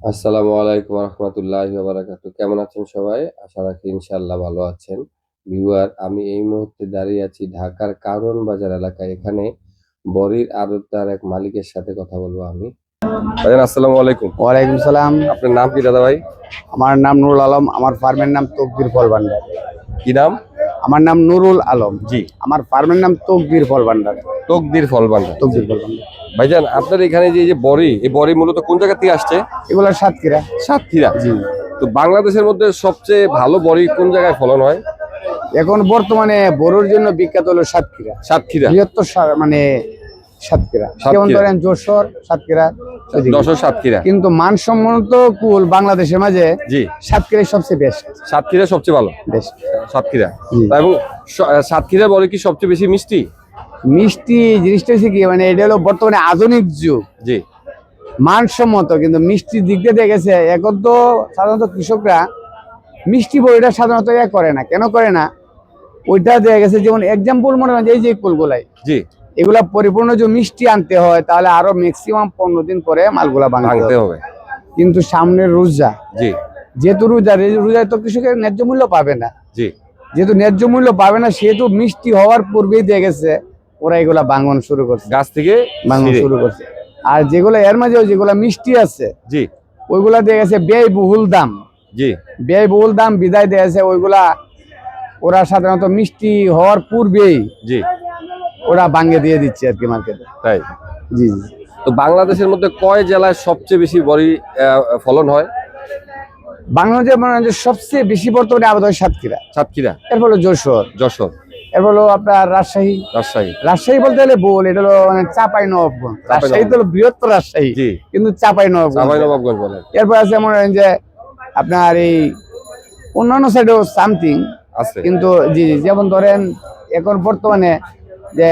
আসসালামু আলাইকুম রহমতুল্লাহ বারাকাতু। কেমন আছেন সবাই? আশা রাখি ইনশাল্লাহ ভালো আছেন। ভিউয়ার আমি এই মুহূর্তে দাঁড়িয়ে আছি ঢাকার কারণ বাজার এলাকায়। এখানে বরির আড়তদার এক মালিকের সাথে কথা বলব আমি। ভাইজান আসসালামু আলাইকুম। ওয়ালাইকুম সালাম। আপনার নাম কি দাদা ভাই? আমার নাম নুরুল আলম আমার ফার্মের নাম তকদির ফল ভান্ডার। কি নাম? আমার নাম নুরুল আলম। জি। আমার ফার্মের নাম তকদির ফল ভান্ডার। তকদির ফল ভান্ডার। তকদির ফল ভান্ডার। ভাইজান আপনার এখানে যে যে বড়ি এই বড়ি মূলত কোন জায়গা থেকে আসছে? এগুলো সাতক্ষীরা। সাতক্ষীরা। জি। তো বাংলাদেশের মধ্যে সবচেয়ে ভালো বড়ি কোন জায়গায় ফলন হয়? এখন বর্তমানে বড়োর জন্য বিখ্যাত হলো সাতক্ষীরা। সাতক্ষীরা। বৃহত্তর মানে সাতক্ষীরা। সাতক্ষীরা। যেমন ধরেন যশোর সাতক্ষীরা। দশর সাতক্ষীরা। কিন্তু মানসম্মত কুল বাংলাদেশের মাঝে জি। সাতক্ষীরাই সবচেয়ে বেস্ট সাতক্ষীরা সবচেয়ে ভালো? বেস্ট সাতক্ষীরা। এবং সাতক্ষীরা বলে কি সবচেয়ে বেশি মিষ্টি? মিষ্টি জিনিসটা হচ্ছে কি মানে এটা হলো বর্তমানে আধুনিক যুগ। জি। মানসম্মত কিন্তু মিষ্টির দিক দিয়ে দেখেছে এখন তো সাধারণত কৃষকরা মিষ্টি বড়িটা সাধারণত এ করে না। কেন করে না? ওইটা দেখা গেছে যেমন এক্সাম্পল মনে হয় যে এই যে কুলগুলাই। জি। এগুলা পরিপূর্ণ যে মিষ্টি আনতে হয় তাহলে আরও ম্যাক্সিমাম পনেরো দিন পরে মালগুলা ভাঙতে হবে। কিন্তু সামনের রোজা জি। যেহেতু রোজা রোজায় তো কৃষকের ন্যায্য মূল্য পাবে না। জি। যেহেতু ন্যায্য মূল্য পাবে না সেহেতু মিষ্টি হওয়ার পূর্বেই দিয়ে গেছে ওরা এগুলা ভাঙন শুরু করছে। গাছ থেকে ভাঙন। শুরু করছে। আর যেগুলো এর মাঝেও যেগুলা মিষ্টি আছে জি। ওইগুলা দিয়ে গেছে ব্যয়বহুল দাম। জি। ব্যয়বহুল দাম বিদায় দিয়েছে ওইগুলা ওরা সাধারণত মিষ্টি হওয়ার পূর্বেই জি। ওরা ভাঙ্গে দিয়ে দিচ্ছে আর কি মার্কেটে তাই? জি জি। তো বাংলাদেশের মধ্যে কয় জেলায় সবচেয়ে বেশি বড়ি ফলন হয়? বাংলাদেশের মানে সবচেয়ে বেশি বর্তমানে আবাদ হয় সাতক্ষীরা। সাতক্ষীরা। এরপর যশোর। যশোর। এরপর হলো আপনার রাজশাহী। রাজশাহী। রাজশাহী বলতে গেলে বল এটা হলো মানে চাপাই নবাবগঞ্জ। রাজশাহী তো বৃহত্তর রাজশাহী কিন্তু চাপাই নবাবগঞ্জ। নবাবগঞ্জ এরপর আছে মনে হয় যে আপনার এই অন্যান্য সাইডেও সামথিং আছে। কিন্তু জি জি, যেমন ধরেন এখন বর্তমানে যে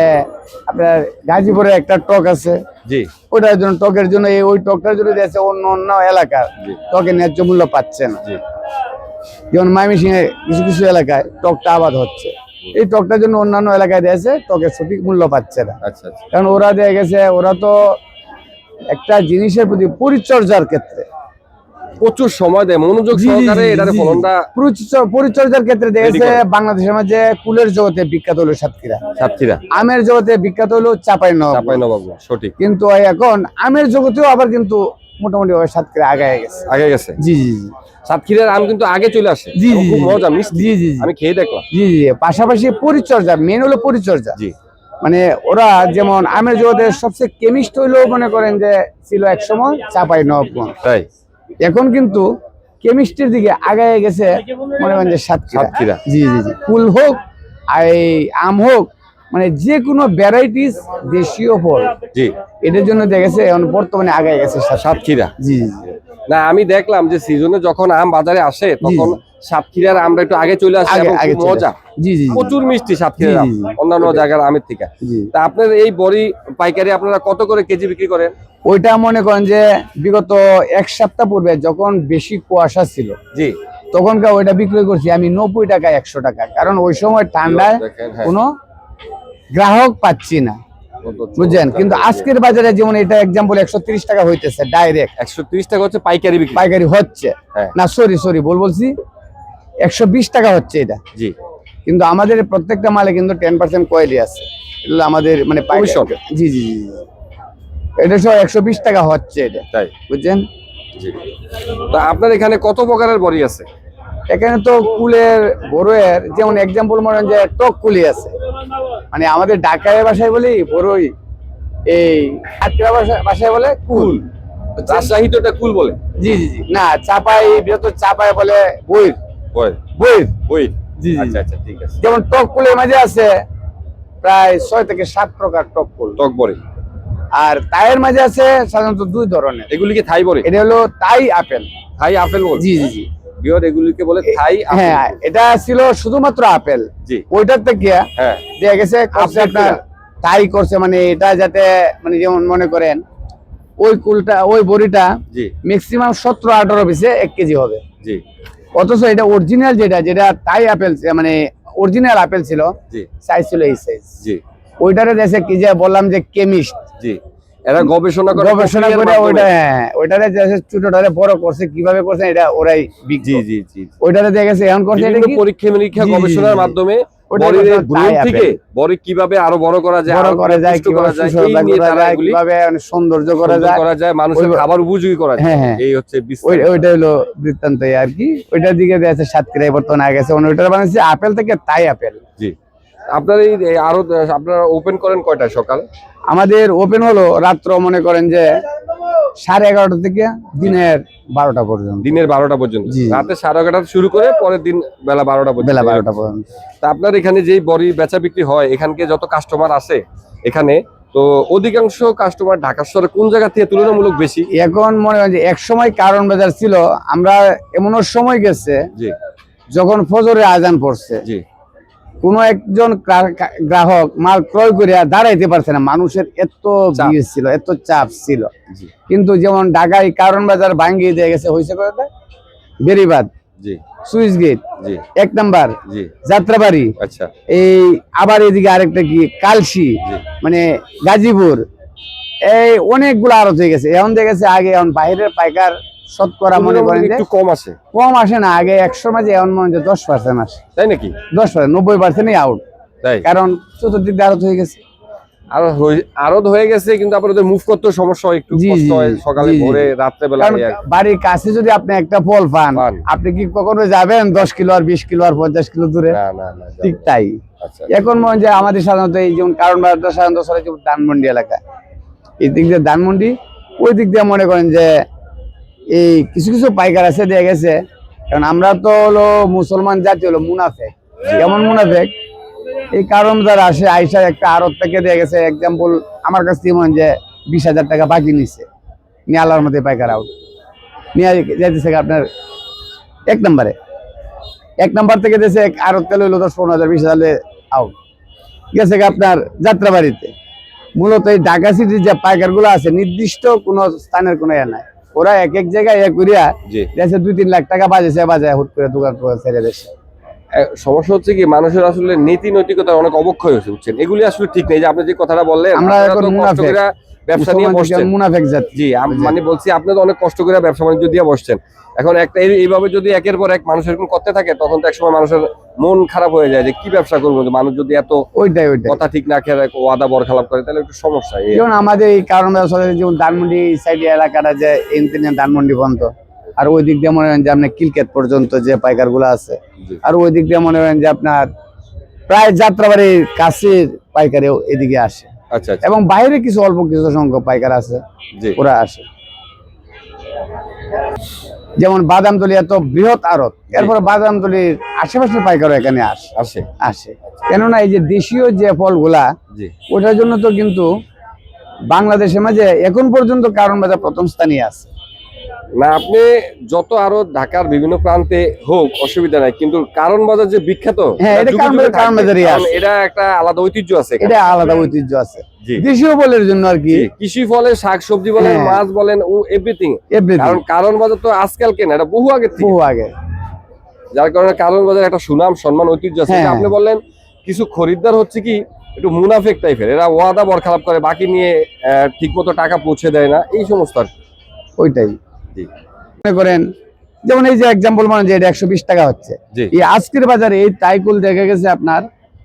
আপনার গাজীপুরে একটা টক আছে জি। ওটার জন্য টকের জন্য এই ওই টকটার জন্য দিয়েছে অন্য অন্য এলাকার। টকের ন্যায্য মূল্য পাচ্ছে না। যেমন এ কিছু কিছু এলাকায় টকটা আবাদ হচ্ছে। এই টকটার জন্য অন্যান্য এলাকায় দিয়েছে টকের সঠিক মূল্য পাচ্ছে না। আচ্ছা আচ্ছা। কারণ ওরা দিয়ে গেছে ওরা তো একটা জিনিসের প্রতি পরিচর্যার ক্ষেত্রে। প্রচুর সময় দেয় মনোযোগ জি, জি, সহকারে এটার ফলনটা পরিচর্যার ক্ষেত্রে দেখেছে বাংলাদেশের মাঝে কুলের জগতে বিখ্যাত হলো সাতক্ষীরা। সাতক্ষীরা। আমের জগতে বিখ্যাত হলো চাপাই চাপাই নবাবগঞ্জ সঠিক। কিন্তু এখন আমের জগতেও আবার কিন্তু মোটামুটি ওই সাতক্ষীরা আগায় গেছে। আগে গেছে? জি জি জি। সাতক্ষীরার আম কিন্তু আগে চলে আসে। জি, জি। মজা মিষ্টি। জি জি আমি খেয়ে দেখলাম। জি জি পাশাপাশি পরিচর্যা মেন হলো পরিচর্যা। জি। মানে ওরা যেমন আমের জগতে সবচেয়ে কেমিস্ট হইলেও মনে করেন যে ছিল এক সময় চাপাই নবাবগঞ্জ। তাই? এখন কিন্তু কেমিস্ট্রির দিকে আগায় গেছে মনে করেন যে সাতক্ষীরা সাতক্ষীরা। জি জি জি। ফুল হোক আর এই আম হোক মানে যে কোনো ভ্যারাইটিস দেশীয় ফল। জি। এটার জন্য দেখেছে এখন বর্তমানে আগায় গেছে সাতক্ষীরা। জি জি। না আমি দেখলাম যে সিজনে যখন আম বাজারে আসে তখন সাতক্ষীরার আমরা একটু আগে চলে আসে আগে আগে মজা। জি জি। প্রচুর মিষ্টি জি। অন্যান্য জায়গার আমের থেকে। তা আপনার এই বড়ি পাইকারি আপনারা কত করে কেজি বিক্রি করেন? ওইটা মনে করেন যে বিগত এক সপ্তাহ পূর্বে যখন বেশি কুয়াশা ছিল জি। তখনকার ওইটা বিক্রি করছি আমি নব্বই টাকা একশো টাকা। কারণ ওই সময় ঠান্ডায় হ্যাঁ। কোনো গ্রাহক পাচ্ছি না। বুঝছেন? কিন্তু আজকের বাজারে যেমন এটা এক্সাম্পল একশো তিরিশ টাকা হইতেছে ডাইরেক্ট একশো ত্রিশ টাকা হচ্ছে পাইকারি পাইকারি হচ্ছে। হ্যাঁ। না সরি সরি বল বলছি একশো বিশ টাকা হচ্ছে এটা। জি। কিন্তু আমাদের প্রত্যেকটা মালে কিন্তু টেন পার্সেন্ট কয়েলি আছে। এগুলো আমাদের মানে জি জি জি। এটা সব একশো বিশ টাকা হচ্ছে এটা। তাই? বুঝছেন? তা আপনার এখানে কত প্রকারের বড়ি আছে? এখানে তো কুলের বড়ের যেমন এক্সাম্পল মনে যে টক কুলি আছে। মানে আমাদের ঢাকায় ভাষায় বলি বড়ই এই ভাষা- ভাষায় বলে কুল। এটা কুল বলে। জি জি জি। না চাপাই বৃহত্তর চাপাই বলে বইর। বই বইর। বই জি, জি। আচ্ছা আচ্ছা ঠিক আছে। যেমন টক কুলের মাঝে আছে প্রায় ছয় থেকে সাত প্রকার টক কুল। টক বড়ি। আর তাইয়ের মাঝে আছে সাধারণত দুই ধরনের। এগুলি কি থাই বড়ি? এটা হলো তাই আপেল। থাই আপেল বল। জি জি জি। বিয়র এগুলিকে বলে থাই হ্যাঁ এটা ছিল শুধুমাত্র আপেল। জি। ওইটার থেকে হ্যাঁ। গেছে আপনার। তাই করছে মানে এটা যাতে মানে যেমন মনে করেন ওই কুলটা ওই বড়িটা জি। ম্যাক্সিমাম সতেরো আঠারো পিসে এক কেজি হবে। জি। অথচ এটা অরিজিনাল যেটা যেটা তাই আপেল মানে অরিজিনাল আপেল ছিল জি। সাইজ ছিল এই সাইজ জি। ওইটারে দেশে কি যে বললাম যে কেমিস্ট জি। এরা গবেষণা করে গবেষণা করে ওইটা হ্যাঁ ওইটারে ছোটটারে বড় করছে কীভাবে করছে এটা ওরাই জি জি জি ওইটারে দেখা গেছে এখন করছে এটা পরীক্ষা নিরীক্ষা গবেষণার মাধ্যমে বডির ভ্রূণ থেকে আপেল। বডি কীভাবে আরও বড় করা যায় বড় করা যায় কীভাবে করা যায় কীভাবে সৌন্দর্য করা যায় করা যায় মানুষের ওই- খাবার উপযোগী করা যায়। হ্যাঁ, হ্যাঁ। এই হচ্ছে ওইটা হলো বৃত্তান্ত আর কি। ওইটার দিকে দেখা যাচ্ছে সাতক্ষীরায় বর্তমানে আগে গেছে ওইটার বানাচ্ছে আপেল থেকে তাই আপেল। জি। আপনার এই আরও আপনারা ওপেন করেন কয়টা সকাল? আমাদের ওপেন হলো রাত্র মনে করেন যে সাড়ে এগারোটা থেকে দিনের বারোটা পর্যন্ত। দিনের বারোটা পর্যন্ত। রাতে সাড়ে এগারোটা শুরু করে পরের দিন বেলা বারোটা পর্যন্ত। বেলা বারোটা পর্যন্ত। তা আপনার এখানে যেই বড়ি বেচা বিক্রি হয় এখানকে যত কাস্টমার আসে এখানে তো অধিকাংশ কাস্টমার ঢাকা শহরে কোন জায়গা থেকে তুলনামূলক বেশি? এখন মনে হয় যে এক সময় কারণ বাজার ছিল আমরা এমনও সময় গেছে যখন ফজরে আজান পড়ছে। জি। কোনো একজন গ্রাহক মাল ক্রয় করে আর দাঁড়াইতে পারছে না। মানুষের এত। ভিড় ছিল এত চাপ ছিল। কিন্তু যেমন ঢাকায় কারণ বাজার ভাঙ্গিয়ে দিয়ে গেছে হয়েছে বেরিবাদ সুইচ গেট এক নাম্বার যাত্রাবাড়ি আচ্ছা। এই আবার এদিকে আরেকটা কি কালসি মানে গাজীপুর এই অনেকগুলো আড়ত হয়ে গেছে। এখন দেখেছে আগে এখন বাইরের পাইকার শতকরা মনে করেন একটু কম আসে কম আসে না আগে একশোর মাঝে এখন মনে হয় দশ পার্সেন্ট আসে। তাই নাকি? দশ পার্সেন্ট নব্বই পার্সেন্টই আউট তাই? কারণ চতুর্দিক দিয়ে আড়ত হয়ে গেছে। আর হয়ে- হয়ে গেছে কিন্তু আপনাদের মুভ করতে সমস্যা হয় একটু কষ্ট হয় সকালে জি, জি। ভোরে রাত্রে বেলা বাড়ির কাছে যদি আপনি একটা ফল পান পান। আপনি কি কখনো যাবেন দশ কিলো আর বিশ কিলো আর পঞ্চাশ কিলো দূরে? ঠিক তাই। আচ্ছা এখন মনে হয় যে আমাদের সাধারণত এই যেমন কারণ সাধারণত ধানমন্ডি এলাকা। এই দিক দিয়ে ধানমন্ডি ওই দিক দিয়ে মনে করেন যে এই কিছু কিছু পাইকার আছে, দিয়ে গেছে। কারণ আমরা তো হলো মুসলমান জাতি হলো মুনাফেক। কেমন মুনাফেক? এই কারণ যারা আসে আইসা একটা আড়ত থেকে দিয়ে গেছে। এক্সাম্পল আমার কাছ থেকে মনে যে বিশ হাজার টাকা বাকি নিছে। নিয়ে আল্লাহর মধ্যে পাইকার আউট। নিয়ে যাইতেছে আপনার এক নম্বরে। এক নাম্বার থেকে দেশে আরও তেল হইল দশ, পনেরো হাজার, বিশ হাজার আউট। গেছে আপনার যাত্রাবাড়িতে। মূলত এই ঢাকা সিটির যে পাইকারগুলো আছে, নির্দিষ্ট কোনো স্থানের কোনো ইয়ে নাই। ওরা এক এক জায়গায় এক করিয়া দেশে দুই তিন লাখ টাকা বাজেছে বাজায় হুট করে দোকান ছেড়ে দেশে। সমস্যা হচ্ছে কি মানুষের আসলে নীতি নৈতিকতা অনেক অবক্ষয় হয়েছে বুঝছেন? এগুলি আসলে ঠিক নেই। যে আপনি যে কথাটা বললেন আমরা ব্যবসা নিয়ে বসছেন। মুনাফেক জাতি। জি মানে বলছি আপনি তো অনেক কষ্ট করে ব্যবসা বাণিজ্য দিয়ে বসছেন। এখন একটা এইভাবে যদি একের পর এক মানুষ এরকম করতে থাকে তখন তো একসময় মানুষের মন খারাপ হয়ে যায় যে কি ব্যবসা করব? মানুষ যদি এত ওইটাই ওইটাই। কথা ঠিক না খেয়ে ওয়াদা বরখালাপ করে তাহলে একটু সমস্যা যেমন আমাদের এই কারণ ব্যবসা যেমন ধানমন্ডি সাইড এলাকাটা যে ইন্টারনেট ধানমন্ডি পর্যন্ত আর ওই দিক দিয়ে মনে করেন যে আপনার কিলকেট পর্যন্ত যে পাইকারগুলো আছে আর ওই দিক দিয়ে মনে করেন যে আপনার প্রায় যাত্রাবাড়ির কাছের পাইকারেও এদিকে আসে। আচ্ছা আচ্ছা। এবং বাইরে কিছু অল্প কিছু সংখ্যক পাইকার আছে ওরা আসে। যেমন বাদামতলি এত বৃহৎ আড়ত এরপরে বাদামতলির আশেপাশের পাইকারও এখানে আসে আসে। আসে। কেননা এই যে দেশীয় যে ফলগুলা ওটার জন্য তো কিন্তু বাংলাদেশের মাঝে এখন পর্যন্ত কারণ বাজার প্রথম স্থানে আছে। না আপনি যত আরও ঢাকার বিভিন্ন প্রান্তে হোক অসুবিধা নাই। কিন্তু কারণ বাজার যে বিখ্যাত হ্যাঁ, এটা একটা আলাদা ঐতিহ্য আছে এটা আলাদা ঐতিহ্য আছে। দেশীয় ফলের জন্য আর কি। কৃষি ফলে শাক সবজি বলেন হ্যাঁ। মাছ বলেন এভরিথিং কারণ কারণ বাজার তো আজকাল কেন এটা বহু আগে বহু আগে। যার কারণে কারণ বাজার একটা সুনাম সম্মান ঐতিহ্য আছে। হ্যাঁ। আপনি বললেন কিছু খরিদ্দার হচ্ছে কি একটু মুনাফেক টাইপের। এরা ওয়াদা বরখালাপ করে বাকি নিয়ে ঠিক মতো টাকা পৌঁছে দেয় না। এই সমস্ত আর। ওইটাই। মনে করেন যেমন এই যে এক্সাম্পল মানে যে এটা একশো বিশ টাকা হচ্ছে। এই আজকের বাজারে এই টাইকুল দেখা গেছে আপনার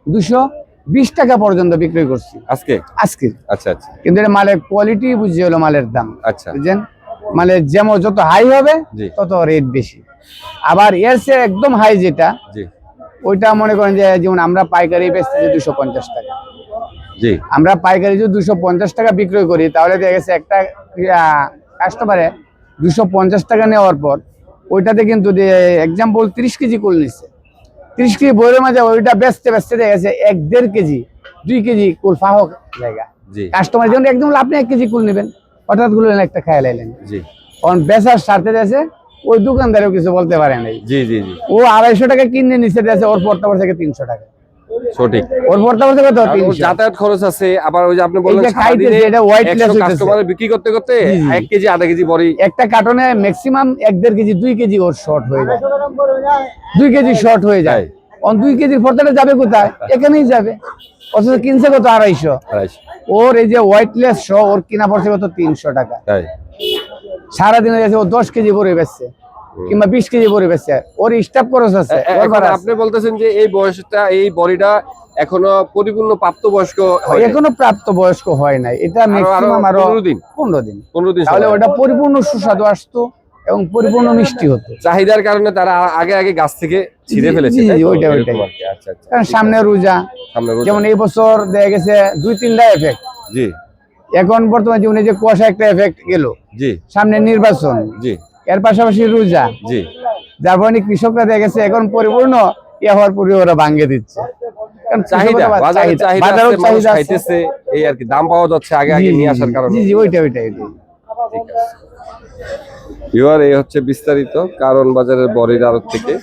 দুশো বিশ টাকা পর্যন্ত বিক্রি করছি। আজকে? আজকে। আচ্ছা আচ্ছা। কিন্তু এটা মালের কোয়ালিটি বুঝে হলো মালের দাম। আচ্ছা। বুঝছেন? মালের যেমন যত হাই হবে তত রেট বেশি। আবার এর চেয়ে একদম হাই যেটা ওইটা মনে করেন যে যেমন আমরা পাইকারি বেচতেছি দুশো পঞ্চাশ টাকা। জি। আমরা পাইকারি যদি দুশো পঞ্চাশ টাকা বিক্রয় করি তাহলে দেখা গেছে একটা কাস্টমারে দুশো পঞ্চাশ টাকা নেওয়ার পর ওইটাতে কিন্তু এক্সাম্পল তিরিশ কেজি কুল নিচ্ছে। তিরিশ কেজি বইয়ের মাঝে ওইটা বেচতে বেচতে দেখা গেছে এক দেড় কেজি দুই কেজি কুল ফাহক জায়গা। কাস্টমার যখন একদম আপনি এক কেজি কুল নেবেন। হঠাৎ গুলো একটা খেয়াল জি। কারণ বেচার স্বার্থে দেশে ওই দোকানদারও কিছু বলতে পারে নাই। ও আড়াইশো টাকা কিনে নিচে দেশে ওর পড়তে থেকে তিনশো টাকা। সঠিক। ওর কত যাতায়াত খরচ আছে আবার ওই যে আপনি বললেন এই যে খাইতেছে, এটা হইতেছে। কাস্টমার বিক্রি করতে করতে জি, জি। কেজি আধা কেজি বড়ি। একটা কার্টনে ম্যাক্সিমাম এক দেড় কেজি দুই কেজি ওর শর্ট হয়ে যায়। দুই কেজি শর্ট হয়ে যায়। অন দুই কেজির ভর্তাটা যাবে কোথায়? এখানেই যাবে। অথচ কিনছে কত? আড়াইশো। আড়াইশো। ওর এই যে হোয়াইটলেস শো ওর কিনা পড়ছে কত? তিনশো টাকা। তাই। সারাদিন হয়ে গেছে ও দশ কেজি ভরে বেচছে। কিংবা বিশ কেজি ভরে বেচছে। ওর স্টাফ খরচ আছে। আপনি বলতেছেন যে এই বয়সটা এই বডিটা এখনও পরিপূর্ণ প্রাপ্তবয়স্ক হয় নাই। এখনও প্রাপ্ত বয়স্ক হয় নাই। এটা ম্যাক্সিমাম আরও পনেরো দিন। পনেরো দিন। পনেরো দিন তাহলে ওটা পরিপূর্ণ সুস্বাদু আসতো এবং পরিপূর্ণ মিষ্টি হতো। চাহিদার কারণে তারা আগে আগে গাছ থেকে ছিঁড়ে ফেলেছে? ওইটা, ওইটাই। আচ্ছা আচ্ছা। কারণ সামনে রোজা। যেমন এই বছর দেখা গেছে দুই তিনটা এফেক্ট জি। এখন বর্তমান জীবনে যে কুয়াশা একটা এফেক্ট গেল। জি। সামনে নির্বাচন। জি। এর পাশাপাশি রোজা। জি। যার ফলে কৃষকরা দেখা গেছে এখন পরিপূর্ণ ইয়ে হওয়ার পূর্বে ওরা ভাঙ্গে দিচ্ছে। কারণ চাহিদা কৃষকের বাজারে চাহিদা- চাহিদা বাজারেও আছে, মানুষ চাহিদা আছে। খাইতেছে এই আর কি দাম পাওয়া যাচ্ছে আগে আগে নিয়ে আসার কারণে। জি জি ওইটা ওইটাই ওইটাই। ভিউয়ার এই হচ্ছে বিস্তারিত কারণ বাজারের বরের আড়ত থেকে।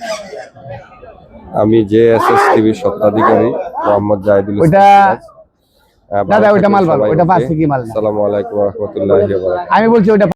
আমি জে এস এস টিভির সত্ত্বাধিকারী মোহাম্মদ জাহিদুল ওইটা- দাদা, মাল ভালো, ওইটা ওকে? কি মাল? আসসালামু আলাইকুম রহমতুল্লাহ আমি বলছি ওইটা